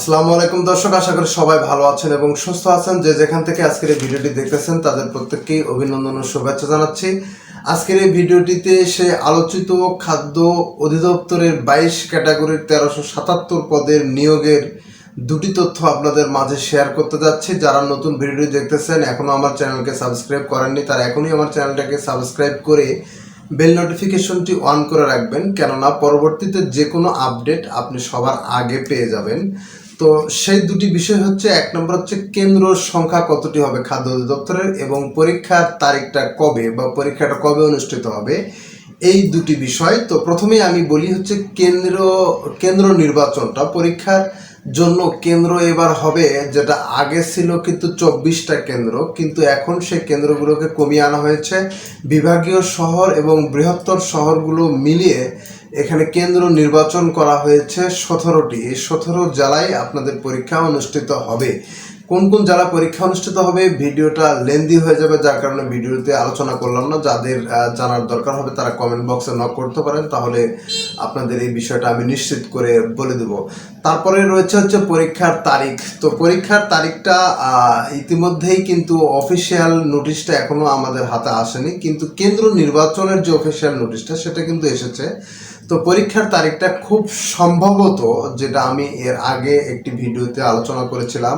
আসসালামু আলাইকুম দর্শক, আশা করি সবাই ভালো আছেন এবং সুস্থ আছেন। যে যেখান থেকে আজকের এই ভিডিওটি দেখতেছেন, তাদের প্রত্যেককেই অভিনন্দন ও শুভেচ্ছা জানাচ্ছি। আজকের এই ভিডিওটিতে সে আলোচিত খাদ্য অধিদপ্তরের বাইশ ক্যাটাগরির তেরোশো সাতাত্তর পদের নিয়োগের দুটি তথ্য আপনাদের মাঝে শেয়ার করতে যাচ্ছি। যারা নতুন ভিডিওটি দেখতেছেন এখনও আমার চ্যানেলকে সাবস্ক্রাইব করেননি, তারা এখনই আমার চ্যানেলটাকে সাবস্ক্রাইব করে বেল নোটিফিকেশনটি অন করে রাখবেন। কেননা, পরবর্তীতে যে কোনো আপডেট আপনি সবার আগে পেয়ে যাবেন। তো সেই দুটি বিষয় হচ্ছে, এক নম্বর হচ্ছে কেন্দ্র সংখ্যা কতটি হবে খাদ্য অধিদপ্তরের এবং পরীক্ষার তারিখটা কবে বা পরীক্ষাটা কবে অনুষ্ঠিত হবে, এই দুটি বিষয়। তো প্রথমেই আমি বলি হচ্ছে কেন্দ্র কেন্দ্র নির্বাচনটা, পরীক্ষার জন্য কেন্দ্র এবার হবে, যেটা আগে ছিল কিন্তু চব্বিশটা কেন্দ্র, কিন্তু এখন সেই কেন্দ্রগুলোকে কমিয়ে আনা হয়েছে। বিভাগীয় শহর এবং বৃহত্তর শহরগুলো মিলিয়ে এখানে কেন্দ্র নির্বাচন করা হয়েছে সতেরোটি। এই সতেরো জেলায় আপনাদের পরীক্ষা অনুষ্ঠিত হবে। কোন কোন জেলা পরীক্ষা অনুষ্ঠিত হবে ভিডিওটা লেন্দি হয়ে যাবে, যার কারণে ভিডিওতে আলোচনা করলাম না। যাদের জানার দরকার হবে তারা কমেন্ট বক্সে নক করতে পারেন, তাহলে আপনাদের এই বিষয়টা আমি নিশ্চিত করে বলে দেব। তারপরে রয়েছে হচ্ছে পরীক্ষার তারিখ। তো পরীক্ষার তারিখটা ইতিমধ্যেই কিন্তু অফিসিয়াল নোটিশটা এখনও আমাদের হাতে আসেনি। কিন্তু কেন্দ্র নির্বাচনের যে অফিসিয়াল নোটিশটা সেটা কিন্তু এসেছে। তো পরীক্ষার তারিখটা খুব সম্ভবত, যেটা আমি এর আগে একটি ভিডিওতে আলোচনা করেছিলাম,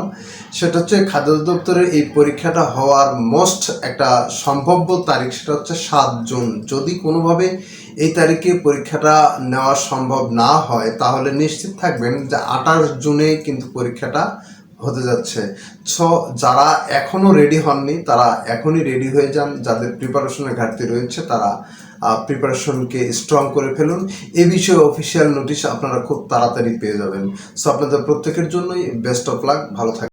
সেটা হচ্ছে খাদ্য দপ্তরের এই পরীক্ষাটা হওয়ার মোস্ট একটা সম্ভাব্য তারিখ, সেটা হচ্ছে সাত জুন। যদি কোনোভাবে এই তারিখে পরীক্ষাটা নেওয়া সম্ভব না হয়, তাহলে নিশ্চিত থাকবেন যে আঠাশ জুনে কিন্তু পরীক্ষাটা হতে যাচ্ছে। সো যারা এখনও রেডি হননি, তারা এখনই রেডি হয়ে যান। যাদের প্রিপারেশনের ঘাটতি রয়েছে, তারা প্রিপারেশনকে স্ট্রং করে ফেলুন। এ বিষয়ে অফিসিয়াল নোটিশ আপনারা খুব তাড়াতাড়ি পেয়ে যাবেন। সো আপনাদের প্রত্যেকের জন্যই বেস্ট অফ লাক ভালো থাকবেন